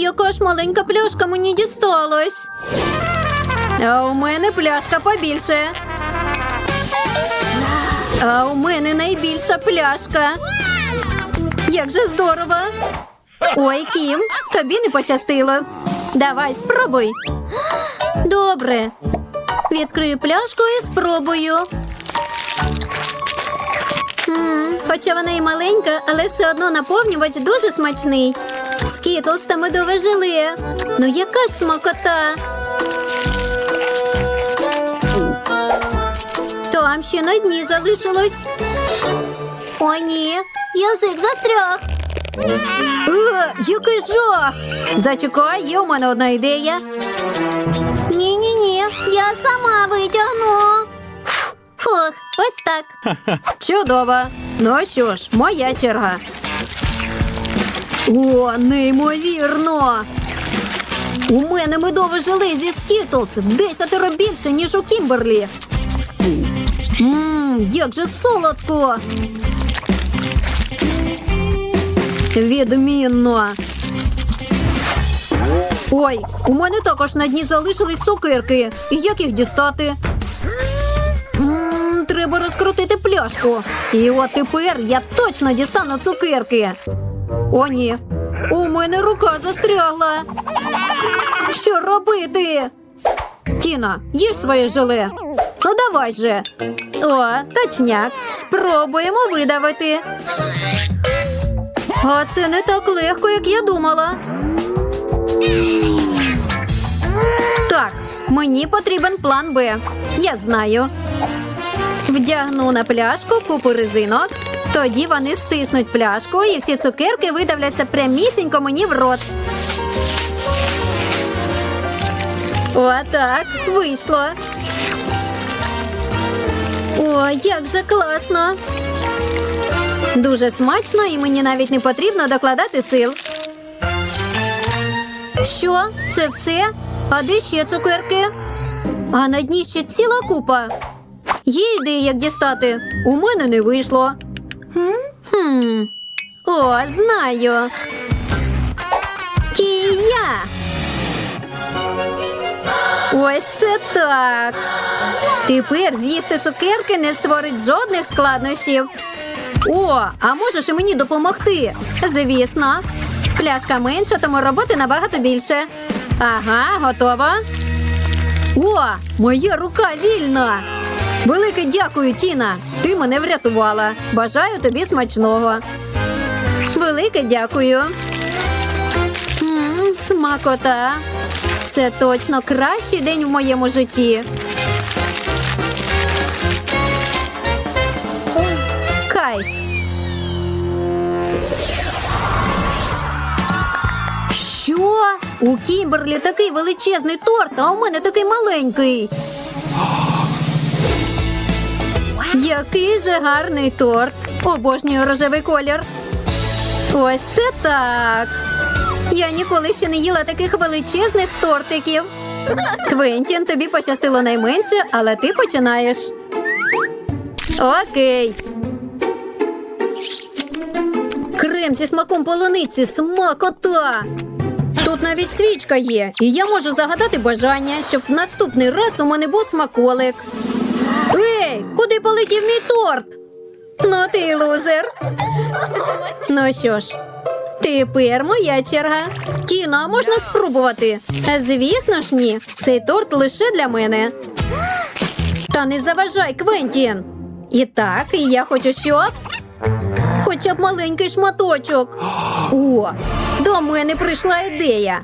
Яка ж маленька пляшка мені дісталась. А у мене пляшка побільше. А у мене найбільша пляшка. Як же здорово. Ой, Кім, тобі не пощастило. Давай, спробуй. Добре. Відкрию пляшку і спробую. хоча вона і маленька, але все одно наповнювач дуже смачний. Скітлс та медове желе. Ну яка ж смакота? Там ще на дні залишилось. О, ні, язик застряг. Е, який жах! Зачекай, є у мене одна ідея. Ні, ні, ні, я сама витягну. Фух, ось так. Чудово. Ну що ж, моя черга. О, неймовірно. У мене медове желе зі Скітлз в десятеро більше, ніж у Кімберлі. Ммм, як же солодко. Відмінно. Ой, у мене також на дні залишились цукерки. І як їх дістати? М, треба розкрутити пляшку. І от тепер я точно дістану цукерки. О, ні. У мене рука застрягла. Що робити? Тіна, їж своє желе. Ну давай же. О, точняк. Спробуємо видавити. А це не так легко, як я думала. Так, мені потрібен план Б. Я знаю. Вдягну на пляшку купу резинок. Тоді вони стиснуть пляшку і всі цукерки видавляться прямісінько мені в рот. Отак, вийшло. О, як же класно. Дуже смачно і мені навіть не потрібно докладати сил. Що? Це все? А де ще цукерки? А на дні ще ціла купа. Є ідеї, як дістати. У мене не вийшло. Хм. О, знаю. Кія. Ось це так. Тепер з'їсти цукерки не створить жодних складнощів. О, а можеш і мені допомогти? Звісно. Пляшка менша, тому роботи набагато більше. Ага, готова. О, моя рука вільна. Велике дякую, Тіна. Ти мене врятувала. Бажаю тобі смачного. Велике дякую. М, смакота. Це точно кращий день в моєму житті. Кайф. Що? У Кімберлі такий величезний торт, а у мене такий маленький. Який же гарний торт. Обожнюю рожевий колір. Ось це так. Я ніколи ще не їла таких величезних тортиків. Квентін, тобі пощастило найменше, але ти починаєш. Окей. Крем зі смаком полуниці, смакота. Тут навіть свічка є, і я можу загадати бажання, щоб в наступний раз у мене був смаколик. Куди полетів мій торт? Ну ти лузер. Ну що ж, тепер моя черга. А можна спробувати? Звісно ж ні. Цей торт лише для мене. Та не заважай, Квентін. І так, і я хочу що? Хоча б маленький шматочок. О, до мене прийшла ідея.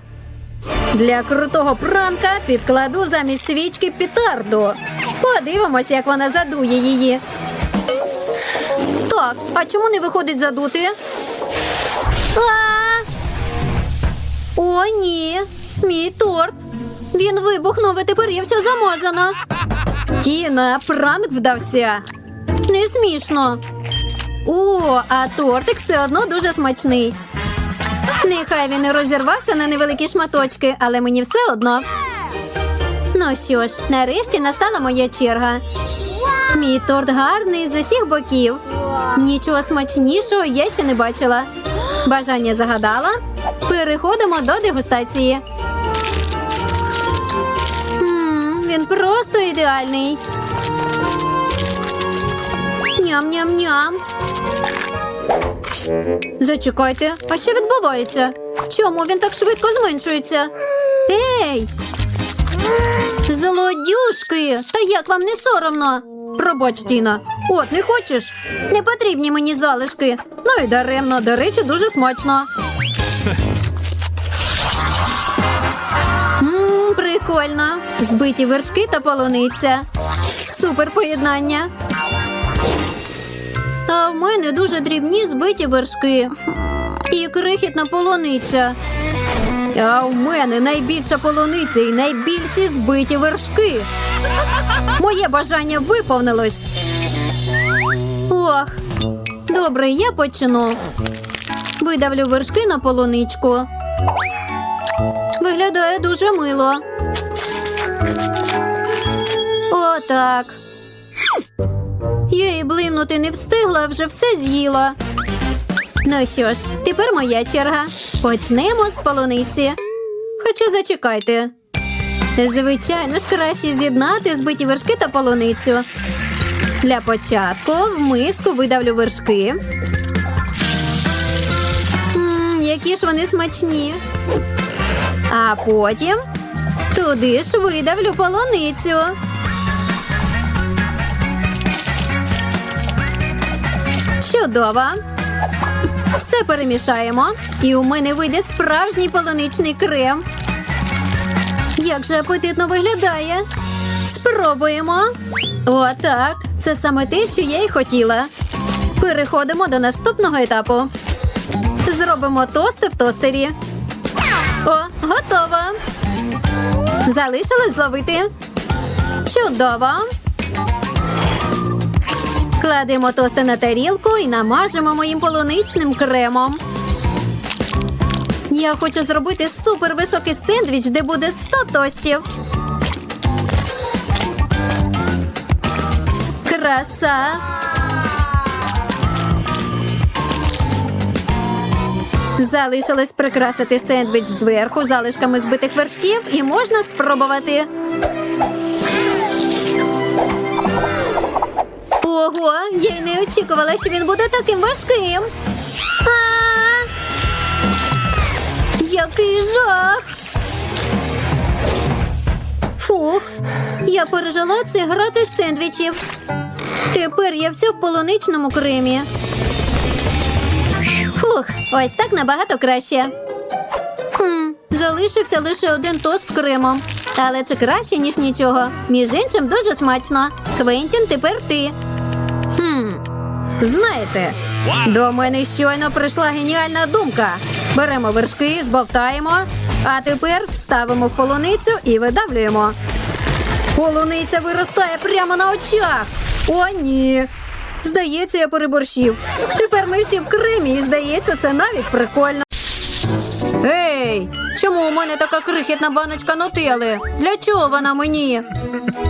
Для крутого пранка підкладу замість свічки петарду. Подивимось, як вона задує її. Так, а чому не виходить задути? А! О, ні, мій торт. Він вибухнув, і тепер я вся замазана. Тіна, пранк вдався. Не смішно. О, а тортик все одно дуже смачний. Нехай він і розірвався на невеликі шматочки, але мені все одно. Ну що ж, нарешті настала моя черга. Мій торт гарний з усіх боків. Нічого смачнішого я ще не бачила. Бажання загадала. Переходимо до дегустації. М, він просто ідеальний. Ням-ням-ням. Зачекайте, а що відбувається? Чому він так швидко зменшується? Ей! Злодюшки! Та як вам не соромно? Пробач, Тіна. От, не хочеш? Не потрібні мені залишки. Ну і даремно, до речі, дуже смачно. Ммм, прикольно. Збиті вершки та полуниця. Супер поєднання. А в мене дуже дрібні збиті вершки. І крихітна полуниця. А у мене найбільша полуниця і найбільші збиті вершки. Моє бажання виповнилось. Ох, добре, я почну. Видавлю вершки на полуничку. Виглядає дуже мило. Отак. Я і блимнути не встигла, вже все з'їла. Ну що ж, тепер моя черга. Почнемо з полуниці. Хоча зачекайте. Звичайно ж, краще з'єднати збиті вершки та полуницю. Для початку в миску видавлю вершки. Мм, які ж вони смачні. А потім туди ж видавлю полуницю. Чудово. Все перемішаємо, і у мене вийде справжній полуничний крем. Як же апетитно виглядає. Спробуємо. Отак. Це саме те, що я й хотіла. Переходимо до наступного етапу. Зробимо тости в тостері. О, готово. Залишилось зловити. Чудово. Кладемо тости на тарілку і намажемо моїм полуничним кремом. Я хочу зробити супервисокий сендвіч, де буде 100 тостів. Краса. Залишилось прикрасити сендвіч зверху залишками збитих вершків і можна спробувати. Ого, я й не очікувала, що він буде таким важким. А! Який жах! Фух, я пережила це грати з сендвічів. Тепер я вся в полуничному кремі. Фух, ось так набагато краще. Хм, залишився лише один тост з кремом. Але це краще, ніж нічого. Між іншим, дуже смачно. Квентін, тепер ти. Знаєте, до мене щойно прийшла геніальна думка. Беремо вершки, збовтаємо, а тепер вставимо в полуницю і видавлюємо. Полуниця виростає прямо на очах. О, ні. Здається, я переборщив. Тепер ми всі в Кримі, і здається, це навіть прикольно. Ей, чому у мене така крихітна баночка нутели? Для чого вона мені?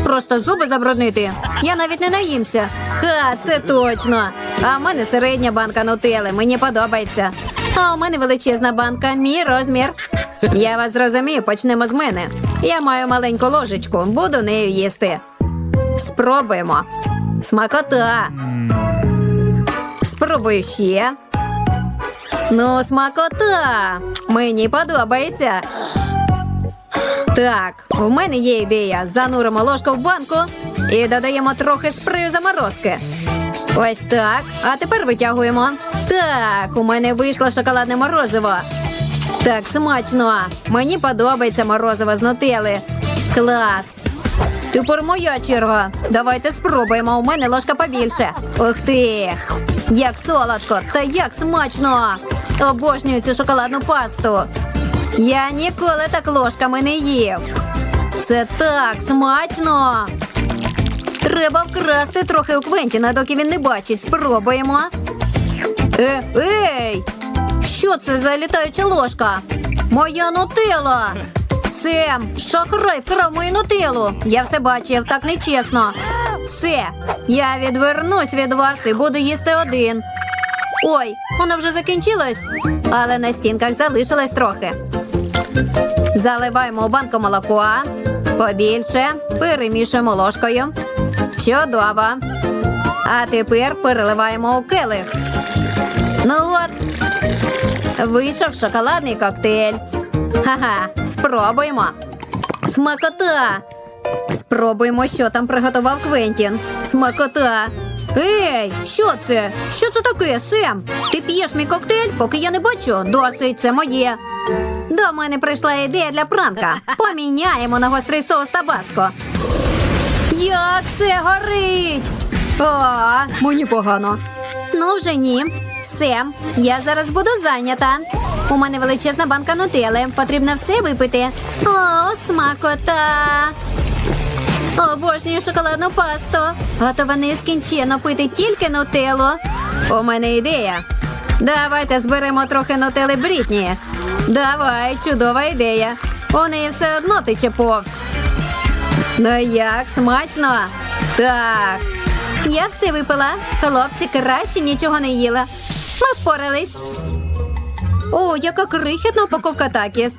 Просто зуби забруднити. Я навіть не наїмся. Ха, це точно. А в мене середня банка нутели. Мені подобається. А у мене величезна банка, мій розмір. Я вас зрозумію, почнемо з мене. Я маю маленьку ложечку, буду нею їсти. Спробуємо. Смакота. Спробую ще. Ну, смакота. Мені подобається. Так, у мене є ідея. Зануримо ложку в банку і додаємо трохи спрею заморозки. Ось так. А тепер витягуємо. Так, у мене вийшло шоколадне морозиво. Так, смачно. Мені подобається морозиво з нутели. Клас. Тепер моя черга. Давайте спробуємо. У мене ложка побільше. Ух ти! Як солодко та як смачно! Обожнюю цю шоколадну пасту. Я ніколи так ложками не їв. Це так смачно. Треба вкрасти трохи у Квентіна, доки він не бачить. Спробуємо. Е, ей! Що це за літаюча ложка? Моя нутела! Сем, шахрай вкрав мою нутелу. Я все бачив, так нечесно. Все, я відвернусь від вас і буду їсти один. Ой, вона вже закінчилась, але на стінках залишилось трохи. Заливаємо банку молока. Побільше. Перемішуємо ложкою. Чудово. А тепер переливаємо у келих. Ну от. Вийшов шоколадний коктейль. Ха-ха, спробуємо. Смакота. Спробуємо, що там приготував Квентін. Смакота. Ей, що це? Що це таке, Сем? Ти п'єш мій коктейль, поки я не бачу. Досить, це моє. До мене прийшла ідея для пранка. Поміняємо на гострий соус табаско. Як це горить? А, мені погано. Ну, вже ні. Сем, я зараз буду зайнята. У мене величезна банка нутели. Потрібно все випити. О, смакота. Обожнюю шоколадну пасту. Готова нескінченно пити тільки нутеллу. У мене ідея. Давайте зберемо трохи нутели Брітні. Давай, чудова ідея. У неї все одно тече повз. Ну як, смачно? Так. Я все випила. Хлопці краще нічого не їла. Ми впорались. О, яка крихітна упаковка такіс.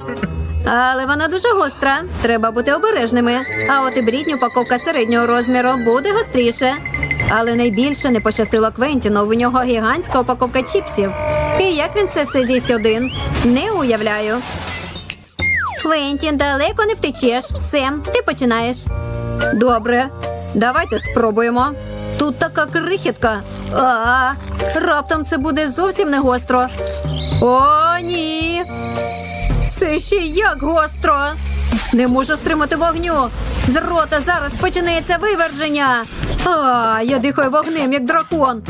Але вона дуже гостра. Треба бути обережними. А от і брітні упаковка середнього розміру буде гостріше. Але найбільше не пощастило Квентіну. У нього гігантська упаковка чіпсів. І як він це все з'їсть один? Не уявляю. Квентін, далеко не втечеш. Сем, ти починаєш. Добре, давайте спробуємо. Тут така крихітка. А, раптом це буде зовсім не гостро. О, ні. Це ще як гостро. Не можу стримати вогню. З рота зараз починається виверження. А, я дихаю вогнем, як дракон.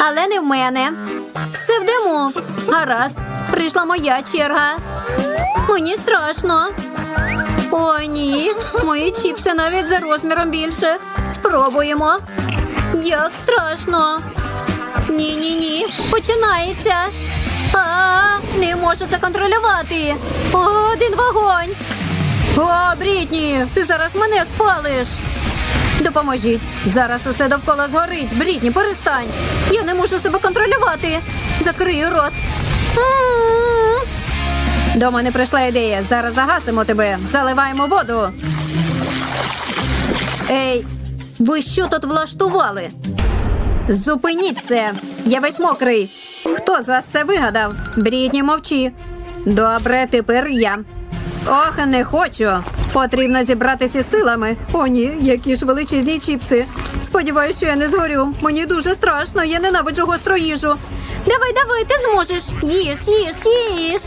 Але не в мене. Все в диму. Гаразд, прийшла моя черга. Мені страшно. О, ні, мої чіпси навіть за розміром більше. Спробуємо. Як страшно. Ні, ні. Починається. А, не можу це контролювати. Один вогонь. О, Брітні, ти зараз мене спалиш. Допоможіть. Зараз усе довкола згорить. Брітні, перестань. Я не можу себе контролювати. Закрию рот. М-м-м. До мене прийшла ідея. Зараз загасимо тебе. Заливаємо воду. Ей, ви що тут влаштували? Зупиніть це. Я весь мокрий. Хто з вас це вигадав? Брідні мовчі. Добре, тепер я. Ох, не хочу. Потрібно зібратися силами. О, ні, які ж величезні чіпси. Сподіваюсь, що я не згорю. Мені дуже страшно, я ненавиджу гостру їжу. Давай, давай, ти зможеш. Їж, їж, їж.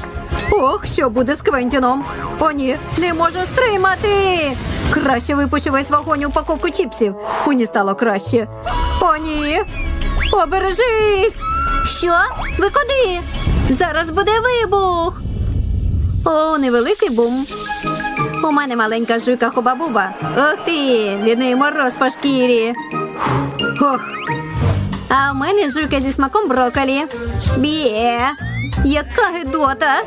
Ох, що буде з Квентіном? О, ні, не можу стримати. Краще випущу весь вогонь упаковку чіпсів. Мені стало краще. О, ні. Обережись. Що? Ви куди? Зараз буде вибух. О, невеликий бум. У мене маленька жуйка хуба-буба. Ох ти, від неї мороз по шкірі. Ох. А у мене жуйка зі смаком брокколі. Бє. Яка гидота.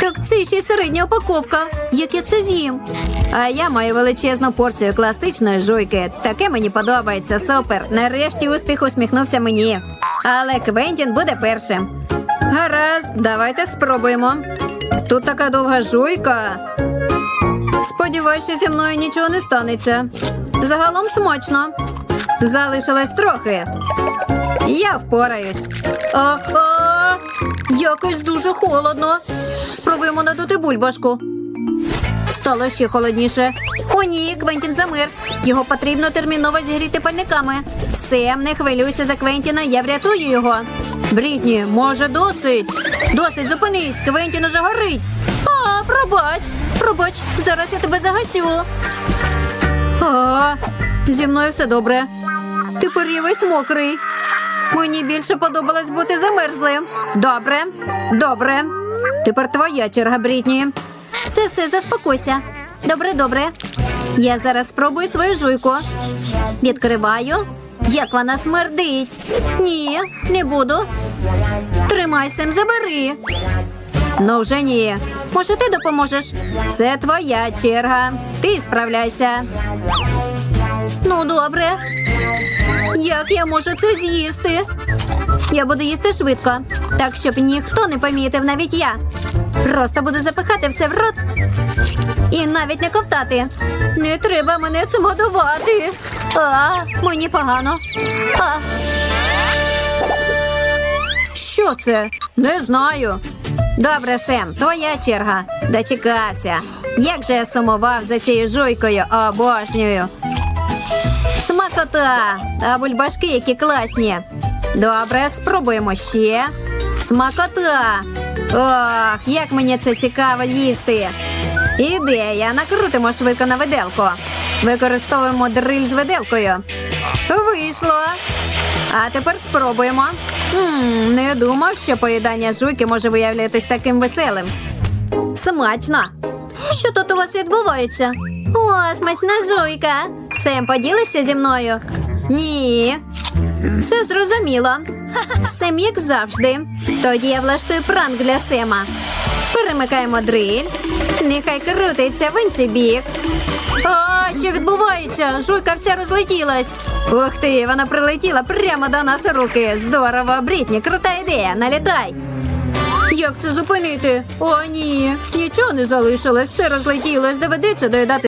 Так це ще й середня упаковка. Як я це з'їм? А я маю величезну порцію класичної жуйки. Таке мені подобається. Супер. Нарешті успіх усміхнувся мені. Але Квентін буде першим. Гаразд, давайте спробуємо. Тут така довга жуйка. Сподіваюся, зі мною нічого не станеться. Загалом смачно. Залишилось трохи. Я впораюсь. Ага, якось дуже холодно. Спробуємо надути бульбашку. Стало ще холодніше. О, ні, Квентін замерз. Його потрібно терміново зігріти пальниками. Сем, не хвилюйся за Квентіна, я врятую його. Брітні, може, досить? Досить, зупинись, Квентін уже горить. А, пробач, пробач, зараз я тебе загасю. А, зі мною все добре. Тепер я весь мокрий. Мені більше подобалось бути замерзлим. Добре, добре. Тепер твоя черга, Брітні. Все, все, заспокойся. Добре, добре. Я зараз спробую свою жуйку. Відкриваю. Як вона смердить. Ні, не буду. Тримай Сем, забери. Ну вже ні. Може, ти допоможеш? Це твоя черга. Ти справляйся. Ну, добре. Як я можу це з'їсти? Я буду їсти швидко, так щоб ніхто не помітив, навіть я. Просто буду запихати все в рот і навіть не ковтати. Не треба мене цим годувати. А, мені погано. А. Що це? Не знаю. Добре, Сем, твоя черга. Дочекався. Як же я сумував за цією жуйкою, обожнюю. Смакота! А бульбашки які класні. Добре, спробуємо ще. Смакота! Ох, як мені це цікаво їсти. Ідея, накрутимо швидко на виделку. Використовуємо дриль з виделкою. Вийшло. А тепер спробуємо. м не думав, що поїдання жуйки може виявлятись таким веселим. Смачно. Що тут у вас відбувається? О, смачна жуйка. Сем, поділишся зі мною? Ні. Все зрозуміло. Сем, як завжди. Тоді я влаштую пранк для Сема. Перемикаємо дриль. Нехай крутиться в інший бік. О, що відбувається? Жуйка вся розлетілась. Ух ти, вона прилетіла прямо до нас руки. Здорово, Брітні, крута ідея. Налітай. Як це зупинити? О, ні, нічого не залишилось, все розлетілось, доведеться доїдати